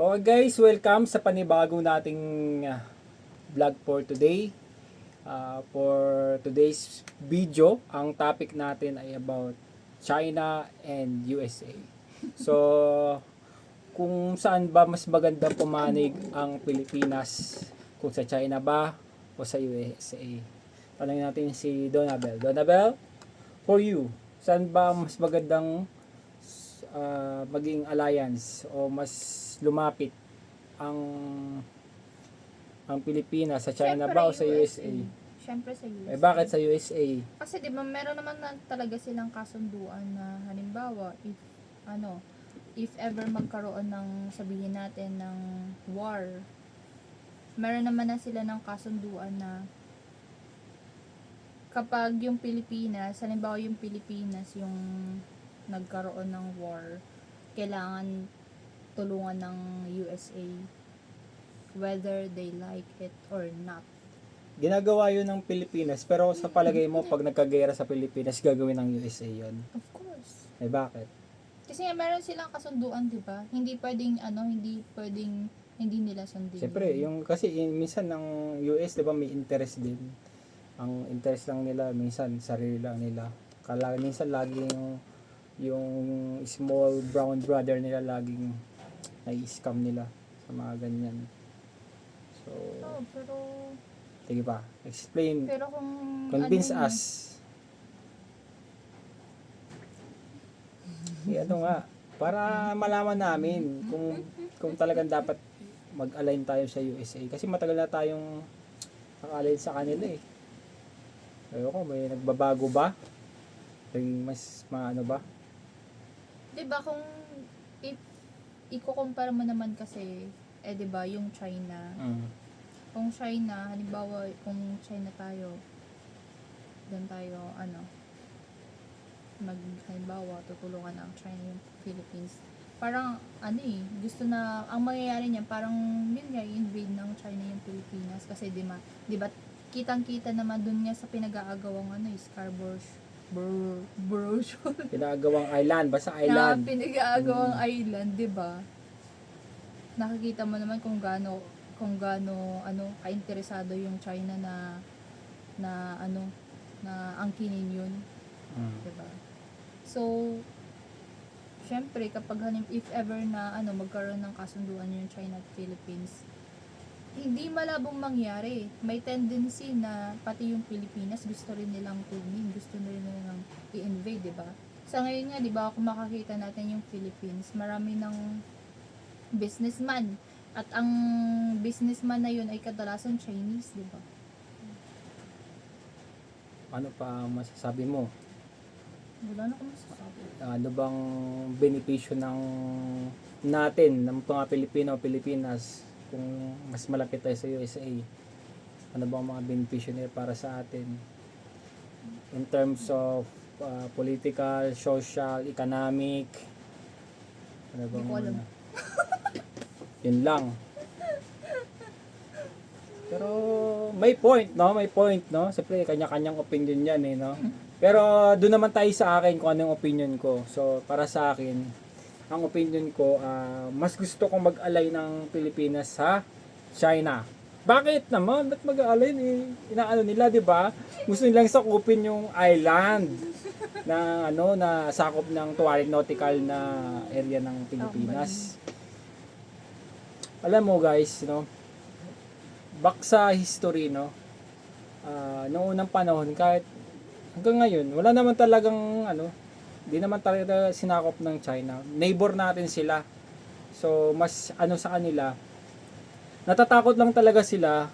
Okay guys, welcome sa panibagong nating ah, vlog for today. Ah, for today's video, ang topic natin ay about China and USA. So, kung saan ba mas maganda pumanig ang Pilipinas? Kung sa China ba o sa USA? Tanongin natin si Donabel. Donabel, for you, saan ba mas magandang ah, maging alliance o mas lumapit ang ang Pilipinas sa China Siyempre, ba o sa USA? Siyempre sa USA. Eh bakit sa USA? Kasi di ba meron naman na talaga silang kasunduan na halimbawa if ano if ever magkaroon ng sabihin natin ng war meron naman na sila ng kasunduan na kapag yung Pilipinas, halimbawa yung Pilipinas yung nagkaroon ng war, kailangan tulungan ng USA whether they like it or not. Ginagawa yun ng Pilipinas pero sa palagay mo pag nagkagera sa Pilipinas gagawin ng USA yun. Of course. Eh bakit? Kasi nga meron silang kasunduan, 'di ba? Hindi pwedeng ano, hindi pwedeng hindi nila sundin. Siyempre, yung kasi in, minsan ng US 'di ba may interest din. Ang interest lang nila minsan sarili lang nila. Kala minsan laging yung small brown brother nila laging nai-scam nila sa mga ganyan. So, Oh, pero sige pa, explain, pero kung convince ano, us. Eh, ano nga, para malaman namin kung kung talagang dapat mag-align tayo sa USA. Kasi matagal na tayong naka-align sa kanila eh. Ayoko, may nagbabago ba? Naging mas maano ba? 'Di ba kung if iko-compare mo naman kasi eh 'di ba yung China. Mm. Kung China, halimbawa kung China tayo, doon tayo ano mag halimbawa tutulungan ang China yung Philippines. Parang ano eh, gusto na ang mangyayari niyan parang yun nga invade ng China yung Pilipinas kasi di ma, di ba kitang-kita naman doon nga sa pinag-aagawang ano, eh, Scarborough Bro, bro, Pinagawang island, basta na island. pinag-aagawang island, 'di ba? Nakikita mo naman kung gaano kung gaano ano kainteresado yung China na na ano na angkinin yun, Mm. 'di ba? So Siyempre, kapag halim, if ever na ano magkaroon ng kasunduan yung China at Philippines, hindi malabong mangyari. May tendency na pati yung Pilipinas gusto rin nilang kunin, gusto na rin nilang i-invade, di ba? Sa ngayon nga, di ba, kung makakita natin yung Philippines, marami ng businessman. At ang businessman na yun ay kadalasan Chinese, di ba? Ano pa masasabi mo? Wala na akong masasabi. ano bang benepisyo ng natin ng mga Pilipino Pilipinas kung mas malapit tayo sa USA ano bang mga benepisyo nila para sa atin? In terms of uh, political, social, economic ano Hindi ko alam. yun lang. Pero may point no? May point no? Siyempre kanya-kanyang opinion yan eh no? Pero doon naman tayo sa akin kung ano yung opinion ko. So, para sa akin, ang opinion ko, ah, mas gusto kong mag-alay ng Pilipinas sa China. Bakit naman? Ba't mag-alay? Eh, inaano nila, di ba? Gusto nilang sakupin yung island na ano na sakop ng tuwarig nautical na area ng Pilipinas. Alam mo guys, no? Back sa history, no? Ah, noong unang panahon, kahit hanggang ngayon, wala naman talagang ano, di naman talaga sinakop ng China. Neighbor natin sila. So, mas ano sa kanila, natatakot lang talaga sila.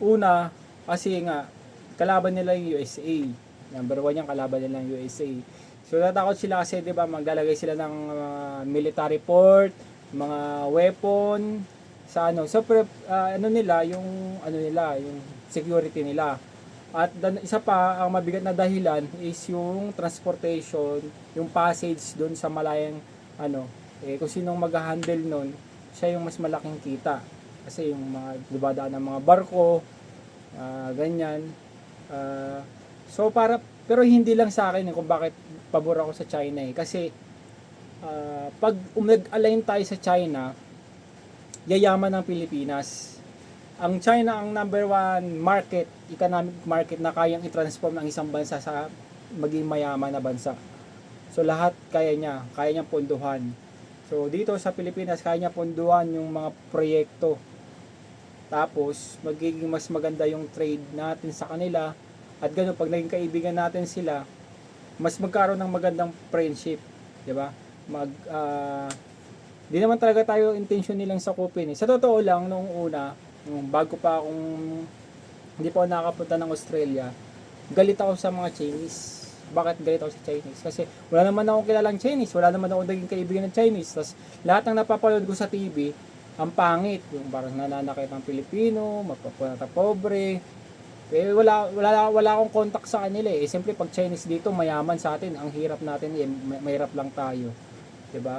Una, kasi nga, kalaban nila yung USA. Number one yung kalaban nila yung USA. So, natatakot sila kasi, di ba, maglalagay sila ng uh, military port, mga weapon, sa ano. So, pre, uh, ano nila, yung, ano nila, yung security nila. At dan, isa pa, ang mabigat na dahilan is yung transportation, yung passage doon sa malayang ano, eh, kung sinong mag-handle nun, siya yung mas malaking kita. Kasi yung mga dubadaan ng mga barko, ah, ganyan. Ah, so para, pero hindi lang sa akin eh, kung bakit pabor ako sa China eh. Kasi, ah, pag um, nag-align tayo sa China, yayaman ng Pilipinas. Ang China ang number one market, economic market na kayang i-transform ang isang bansa sa maging mayaman na bansa. So lahat kaya niya, kaya niyang ponduhan. So dito sa Pilipinas, kaya niya ponduhan yung mga proyekto. Tapos magiging mas maganda yung trade natin sa kanila. At gano'n, pag naging kaibigan natin sila, mas magkaroon ng magandang friendship. 'di ba? Mag ah, di naman talaga tayo intention nilang sakupin. Eh. Sa totoo lang nung una, nung bago pa akong hindi pa ako nakakapunta ng Australia, galit ako sa mga Chinese. Bakit galit ako sa Chinese? Kasi wala naman akong kilalang Chinese, wala naman ako naging kaibigan ng Chinese. Tapos lahat ng napapanood ko sa TV, ang pangit, yung parang nananakit ng Pilipino, mapapunata pobre. Eh, wala, wala, wala akong contact sa kanila eh. Siyempre, pag Chinese dito, mayaman sa atin. Ang hirap natin eh, mahirap lang tayo. 'Di ba?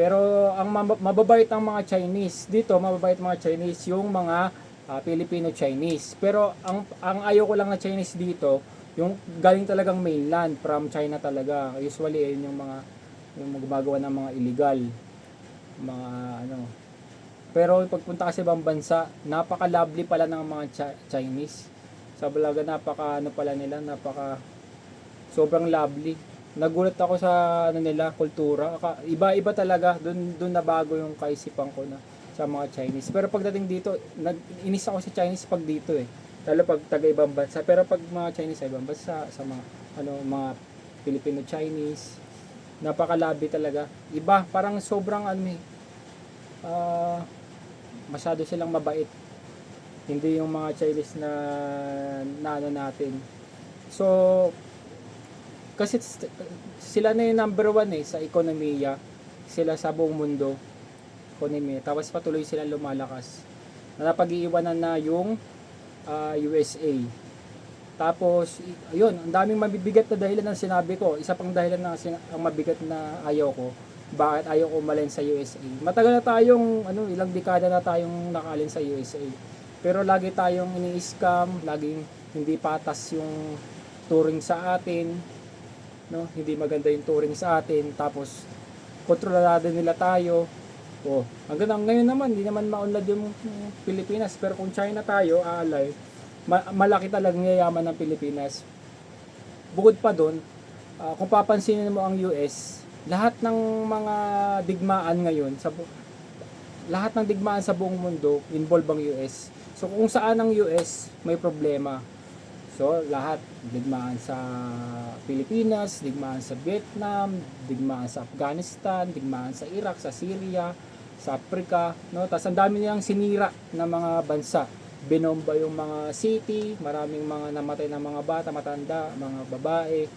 Pero ang mab- mababait ang mga Chinese dito, mababait mga Chinese yung mga ah, Filipino Chinese. Pero ang ang ayaw ko lang na Chinese dito, yung galing talagang mainland from China talaga. Usually yun yung mga yung gumagawa ng mga illegal mga ano. Pero pagpunta kasi ibang bansa, napaka-lovely pala ng mga Chi- Chinese. Sa Balaga napaka ano pala nila, napaka sobrang lovely. Nagulat ako sa ano nila, kultura. Iba-iba talaga. Doon doon na bago yung kaisipan ko na sa mga Chinese. Pero pagdating dito, nag inis ako sa Chinese pag dito eh. Lalo pag taga ibang bansa. Pero pag mga Chinese sa ibang bansa, sa mga ano mga Filipino Chinese, napaka-lovely talaga. Iba, parang sobrang ano eh. ah, masyado silang mabait. Hindi yung mga Chinese na, na ano natin. So, kasi sila na yung number one eh sa ekonomiya. Sila sa buong mundo. Ekonomiya. Tapos patuloy sila lumalakas. Na napag-iiwanan na yung ah, USA. Tapos, y- ayun, ang daming mabibigat na dahilan ng sinabi ko. Isa pang dahilan na ang mabigat na ayaw ko. Bakit ayaw ko umalin sa USA. Matagal na tayong, ano, ilang dekada na tayong nakalin sa USA. Pero lagi tayong ini-scam, laging hindi patas yung touring sa atin, no? Hindi maganda yung touring sa atin, tapos kontrolado nila tayo. Oh, hanggang ngayon naman, hindi naman maunlad yung Pilipinas, pero kung China tayo, aalay, ma- malaki talagang yayaman ng Pilipinas. Bukod pa doon, ah, kung papansinin mo ang US, lahat ng mga digmaan ngayon sa bu- lahat ng digmaan sa buong mundo involve ang US. So kung saan ang US may problema. So lahat digmaan sa Pilipinas, digmaan sa Vietnam, digmaan sa Afghanistan, digmaan sa Iraq, sa Syria, sa Africa, no? Tapos ang dami niyang sinira ng mga bansa. Binomba yung mga city, maraming mga namatay na mga bata, matanda, mga babae.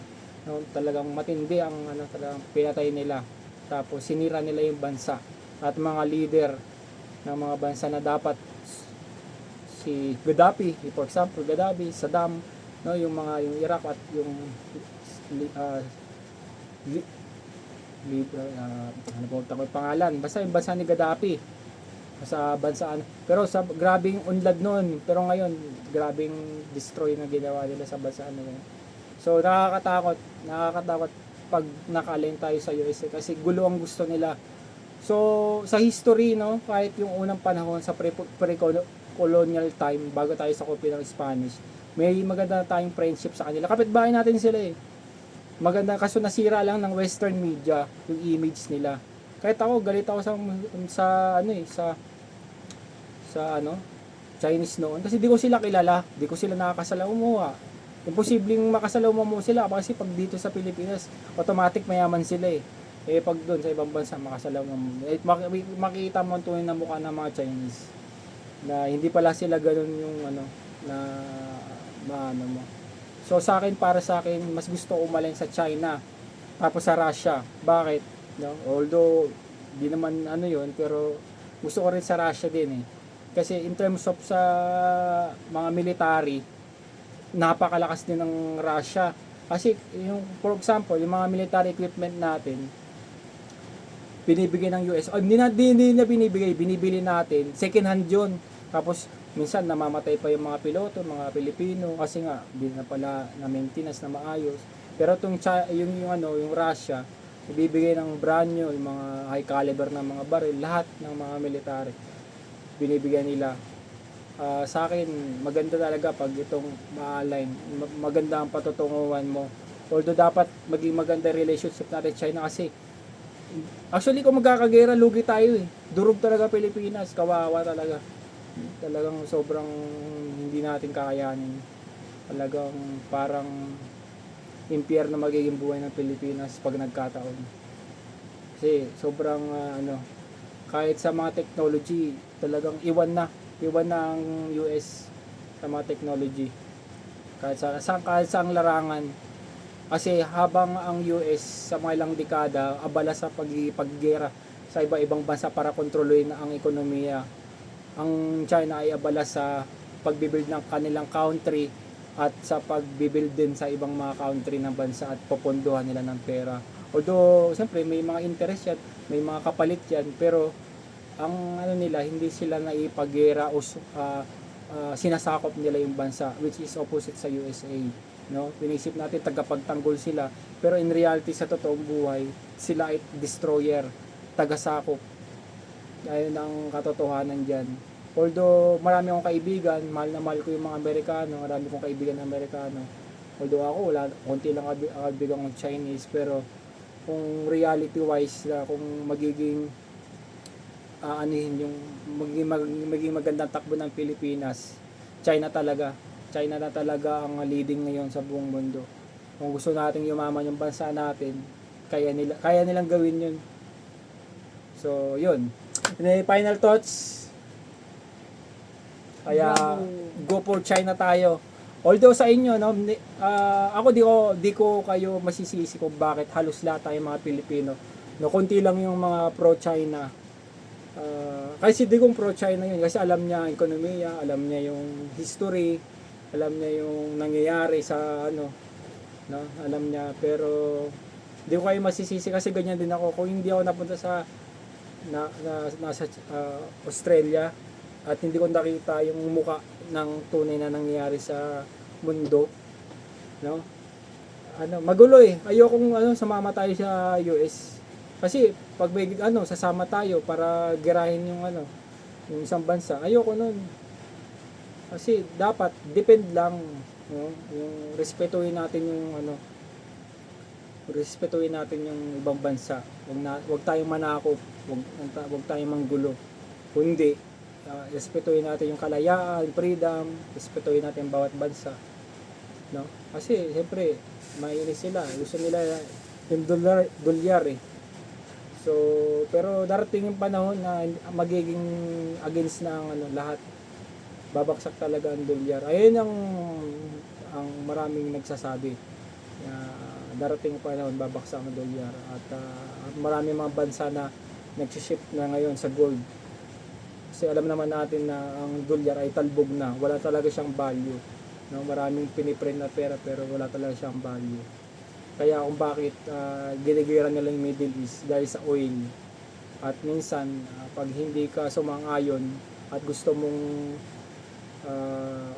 No? Talagang matindi ang ano, talagang pinatay nila. Tapos sinira nila yung bansa at mga leader ng mga bansa na dapat si Gaddafi, for example, Gaddafi, Saddam, no, yung mga yung Iraq at yung uh, li, li, uh, ano po yung pangalan, basta yung bansa ni Gaddafi sa bansa ano. Pero sa grabing unlad noon, pero ngayon grabing destroy na ginawa nila sa bansa ano yun. So nakakatakot, nakakatakot pag nakalin tayo sa USA kasi gulo ang gusto nila. So sa history no, kahit yung unang panahon sa pre- pre-colonial time bago tayo sa ng Spanish, may maganda tayong friendship sa kanila. Kapitbahay natin sila eh. Maganda kaso nasira lang ng western media yung image nila. Kahit ako galit ako sa sa ano eh sa sa ano Chinese noon kasi di ko sila kilala, di ko sila nakakasalamuha. Imposibleng makasalamuha mo sila kasi pag dito sa Pilipinas, automatic mayaman sila eh. Eh pag doon sa ibang bansa makasalamuha mo. Eh, mak- makikita mo tunay na mukha ng mga Chinese na hindi pala sila ganun yung ano na maano mo. So sa akin para sa akin mas gusto umaling sa China tapos sa Russia. Bakit? No? Although di naman ano 'yon pero gusto ko rin sa Russia din eh. Kasi in terms of sa mga military napakalakas din ng Russia. Kasi yung for example, yung mga military equipment natin binibigay ng US. Oh, hindi na hindi na binibigay, binibili natin. Second hand 'yon. Tapos minsan namamatay pa yung mga piloto, mga Pilipino kasi nga hindi na pala na maintenance na maayos. Pero tong yung yung ano, yung Russia, ibibigay ng brand new, yung mga high caliber na mga baril, lahat ng mga military. binibigyan nila. Ah, sa akin, maganda talaga pag itong ma-align. Ma- Maganda ang patutunguhan mo. Although dapat maging maganda relationship natin China kasi actually kung magkakagera, lugi tayo eh. Durog talaga Pilipinas, kawawa talaga. Talagang sobrang hindi natin kakayanin. Talagang parang impyerno magiging buhay ng Pilipinas pag nagkataon. Kasi sobrang ah, ano, kahit sa mga technology, talagang iwan na. Iwan na ang US sa mga technology. Kahit sa, sa kahit sa ang larangan. Kasi habang ang US sa mga ilang dekada abala sa pagpaggera sa iba-ibang bansa para kontroluhin ang ekonomiya, ang China ay abala sa pagbibuild ng kanilang country at sa pagbibuild din sa ibang mga country ng bansa at popondohan nila ng pera. Although, siyempre, may mga interest yan, may mga kapalit yan, pero ang ano nila, hindi sila naipagera o ah, ah, sinasakop nila yung bansa, which is opposite sa USA. No? Pinisip natin tagapagtanggol sila, pero in reality sa totoong buhay, sila ay destroyer, tagasakop. Ayun ang katotohanan dyan. Although marami akong kaibigan, mahal na mahal ko yung mga Amerikano, marami kong kaibigan na Amerikano. Although ako, wala, konti lang kaibigan kong Chinese, pero kung reality wise na kung magiging aanihin yung magiging, mag- magiging magandang takbo ng Pilipinas, China talaga. China na talaga ang leading ngayon sa buong mundo. Kung gusto nating yumaman yung bansa natin, kaya nila kaya nilang gawin yun. So, yun. And final thoughts. Kaya go for China tayo. Although sa inyo no, ah, ako di ko di ko kayo masisisi kung bakit halos lahat tayo mga Pilipino. No, konti lang yung mga pro China. Ah, kasi di kong pro China yun kasi alam niya ang ekonomiya, alam niya yung history, alam niya yung nangyayari sa ano, no? Alam niya pero di ko kayo masisisi kasi ganyan din ako kung hindi ako napunta sa na, na nasa ah, Australia at hindi ko nakita yung muka ng tunay na nangyayari sa mundo no? Ano magulo eh. Ayokong ano sumama tayo sa US kasi pag may ano sasama tayo para girahin yung ano yung isang bansa ayoko nun. Kasi dapat depend lang no? yung respetuhin natin yung ano respetuhin natin yung ibang bansa. Wag na wag tayong manakop. Wag, wag tayong manggulo. Kundi uh, respetuhin natin yung kalayaan freedom. Respetuhin natin bawat bansa. No? Kasi siyempre mainis sila. Gusto nila yung dolyar, dolyar eh. So pero darating yung panahon na magiging against na ang ano lahat. Babaksak talaga ang dolyar ayun ang ang maraming nagsasabi. Na darating yung panahon babaksak ang dolyar at ah, marami mga bansa na nagsiship na ngayon sa gold. Kasi alam naman natin na ang dolyar ay talbog na. Wala talaga siyang value. No maraming piniprint na pera pero wala talaga siyang value. Kaya kung bakit uh, ginigira nila yung Middle East dahil sa oil. At minsan ah, pag hindi ka sumang-ayon at gusto mong ah,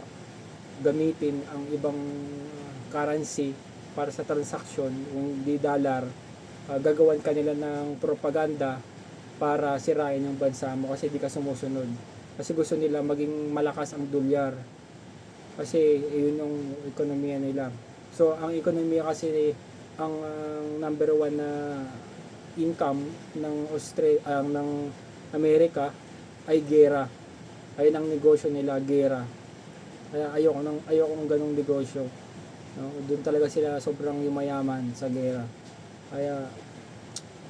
gamitin ang ibang currency para sa transaction, kung di dollar, ah, gagawan ka nila ng propaganda para sirain yung bansa mo kasi di ka sumusunod. Kasi gusto nila maging malakas ang dolyar. Kasi yun yung ekonomiya nila. So, ang ekonomiya kasi, ang, ang number one na income ng Australia, ang ng Amerika ay gera. Ayun ang negosyo nila, gera. Kaya ayoko ng ayoko ng ganong negosyo. No, doon talaga sila sobrang yumayaman sa gera. Kaya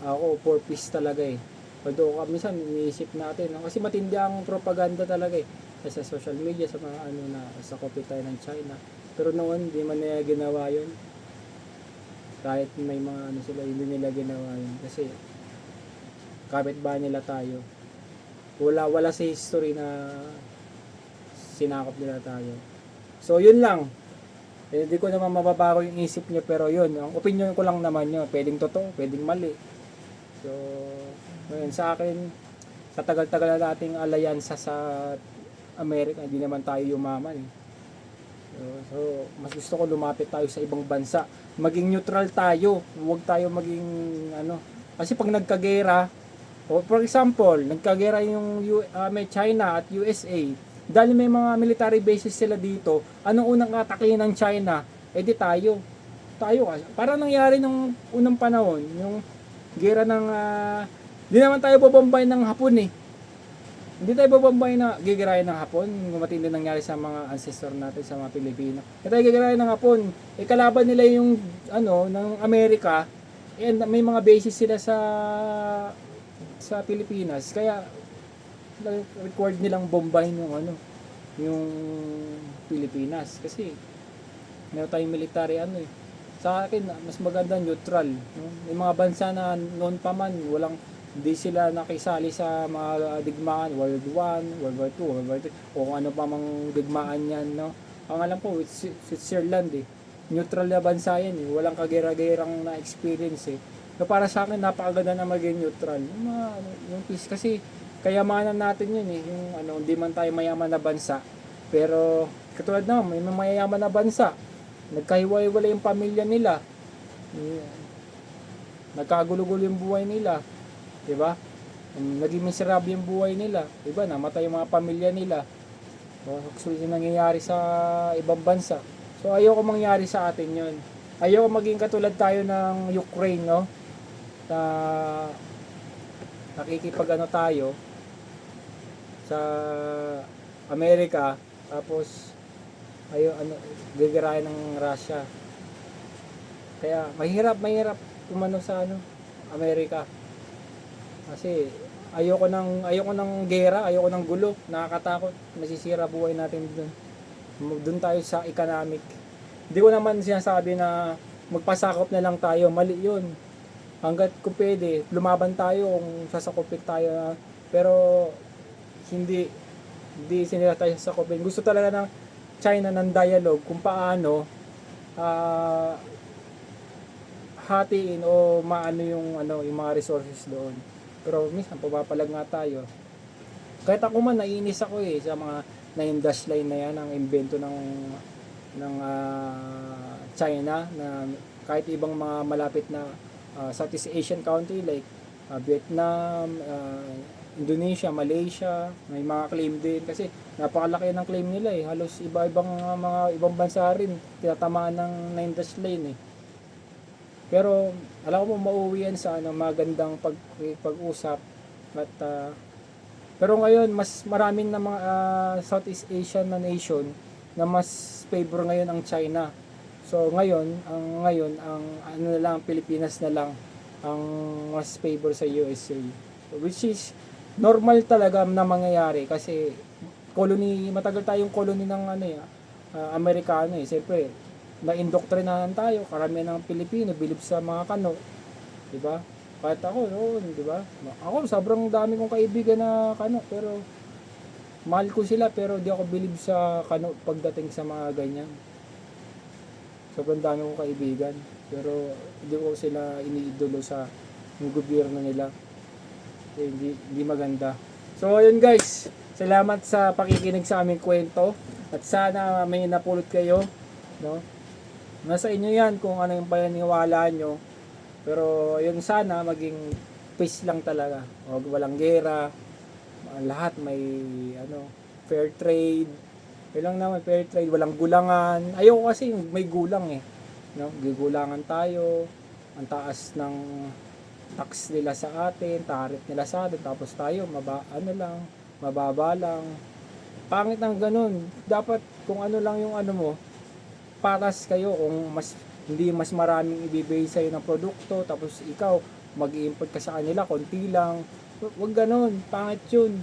ako for peace talaga eh. Although kami minsan iniisip natin, no? kasi matindi ang propaganda talaga eh. Sa social media, sa mga ano na, sa copy tayo ng China. Pero noon, di man nila ginawa yun. Kahit may mga ano sila, hindi nila ginawa yun. Kasi, kapitbahay nila tayo. Wala, wala sa history na sinakop nila tayo. So, yun lang. Eh, Hindi ko naman mababago yung isip niya, pero yun, ang opinion ko lang naman yun. Pwedeng totoo, pwedeng mali. So, ngayon sa akin, sa tagal-tagal na nating alyansa sa Amerika, hindi naman tayo yumaman. Eh. So, so, mas gusto ko lumapit tayo sa ibang bansa. Maging neutral tayo. Huwag tayo maging ano. Kasi pag nagkagera, O for example, nagkagera yung U- ah, may China at USA. Dahil may mga military bases sila dito, anong unang atakin ng China? Eh di tayo. Tayo kasi. Parang nangyari nung unang panahon, yung gera ng... ah, di naman tayo bobombay ng Hapon eh. Hindi tayo bobombay na gigirayan ng Hapon. Matindi nangyari sa mga ancestor natin sa mga Pilipino. Hindi tayo gigirayan ng Hapon. Eh kalaban nila yung ano ng Amerika. And may mga bases sila sa sa Pilipinas. Kaya record nilang bombahin yung ano yung Pilipinas. Kasi meron tayong military ano eh. Sa akin mas maganda neutral. No? may mga bansa na noon pa man walang hindi sila nakisali sa mga digmaan. World 1, World War 2, World War 3 o ano pa mang digmaan yan no? Ang alam ko it's Switzerland eh. Neutral na bansa yan eh. Walang kagera-gerang na experience eh. So para sa akin napakaganda na maging neutral. Yung mga ano, yung peace. Kasi kayamanan natin yun eh. Yung ano hindi man tayo mayaman na bansa. Pero katulad na may mayayaman na bansa. Nagkahiwalay-wala yung pamilya nila. Nagkagulo-gulo yung buhay nila. Di ba naging miserable yung buhay nila. Di ba namatay yung mga pamilya nila. So, actually yung nangyayari sa ibang bansa. So ayoko mangyari sa atin yun. Ayoko maging katulad tayo ng Ukraine no? Na nakikipag ano tayo sa Amerika tapos ayo ano gagarayan ng Russia. Kaya mahirap mahirap umano sa ano Amerika. Kasi ayoko ng ayoko ng gera ayoko ng gulo nakakatakot masisira buhay natin doon doon tayo sa economic. Hindi ko naman sinasabi na magpasakop na lang tayo mali yun. Hanggat kung pwede lumaban tayo kung sasakopin tayo na pero hindi hindi sinila tayo sasakopin gusto talaga ng China ng dialogue kung paano ah hatiin o maano yung ano yung mga resources doon. Pero minsan pumapalag nga tayo. Kahit ako man naiinis ako eh sa mga nine dash line na yan ang invento ng ng ah, China na kahit ibang mga malapit na ah, Southeast Asian country like ah, Vietnam, ah, Indonesia, Malaysia, may mga claim din kasi napakalaki ng claim nila eh. Halos iba-ibang mga, mga ibang bansa rin tinatamaan ng nine dash line eh. Pero alam ko mauwi yan sa ano magandang pag pag-usap at ah, pero ngayon mas maraming na mga ah, Southeast Asian na nation na mas favor ngayon ang China. So ngayon, ang ngayon ang ano na lang Pilipinas na lang ang mas favor sa USA. Which is normal talaga na mangyayari kasi colony matagal tayong colony ng ano eh, ah, Amerikano eh. Siyempre, na-indoctrinahan tayo, karamihan ng Pilipino bilib sa mga kano. 'Di ba? Kahit ako noon, 'di ba? Ako sobrang dami kong kaibigan na kano, pero mahal ko sila pero di ako bilib sa kano pagdating sa mga ganyan. Sobrang dami kong kaibigan, pero hindi ko sila iniidolo sa yung gobyerno nila. Hindi, hindi maganda. So, ayun guys. Salamat sa pakikinig sa aming kwento. At sana may napulot kayo. No? Nasa inyo yan kung ano yung paniniwala nyo. Pero yun sana maging peace lang talaga. Huwag walang gera. Lahat may ano, fair trade. Yun lang naman, fair trade. Walang gulangan. Ayoko kasi may gulang eh. No? Gigulangan tayo. Ang taas ng tax nila sa atin, tarif nila sa atin, tapos tayo, maba, ano lang, mababa lang. Pangit ng ganun. Dapat kung ano lang yung ano mo, patas kayo kung mas hindi mas maraming ibibigay sa'yo ng produkto tapos ikaw mag import ka sa kanila konti lang. Hu- wag ganun. Pangit yun.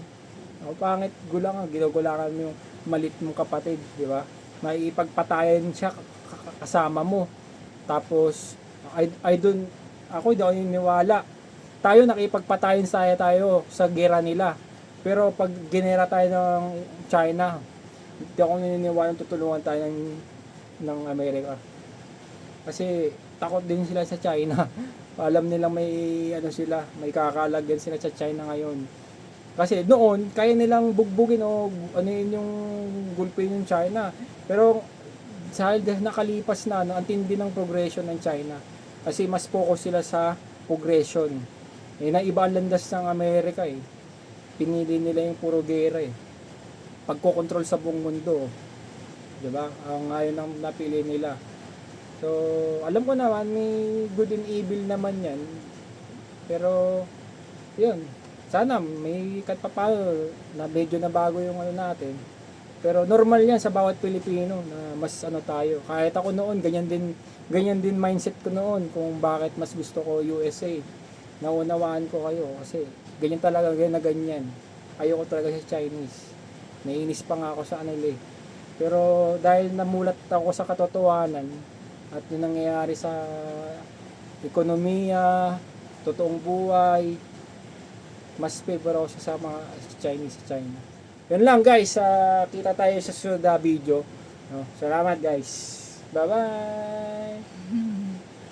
O, pangit. Gulangan ginugulangan mo yung malit mong kapatid di ba? Maipagpatayan siya k- k- kasama mo. Tapos I, I don't ako ako niniwala tayo nakipagpatayan saya tayo sa gera nila pero pag ginera tayo ng China hindi ako naniniwala tutulungan tayo ng ng Amerika. Kasi takot din sila sa China. Alam nila may ano sila, may kakalagyan sila sa China ngayon. Kasi noon, kaya nilang bugbugin o ano yun yung gulpin yung China. Pero dahil nakalipas na, ano, ang tindi ng progression ng China. Kasi mas focus sila sa progression. Eh, naiba ang landas ng Amerika eh. Pinili nila yung puro gera eh. Pagkokontrol sa buong mundo. Di ba? Ang ngayon ang napili nila. So, alam ko naman, may good and evil naman yan. Pero, yun. Sana may kahit pa paano na medyo na bago yung ano natin. Pero normal yan sa bawat Pilipino na mas ano tayo. Kahit ako noon, ganyan din, ganyan din mindset ko noon kung bakit mas gusto ko USA. Naunawaan ko kayo kasi ganyan talaga, ganyan na ganyan. Ayoko talaga sa Chinese. Naiinis pa nga ako sa ano eh. Pero dahil namulat ako sa katotohanan at yung nangyayari sa ekonomiya, totoong buhay, mas favor ako sa mga Chinese sa China. Yun lang guys, ah, kita tayo sa susunod na video. No? Salamat guys. Bye-bye!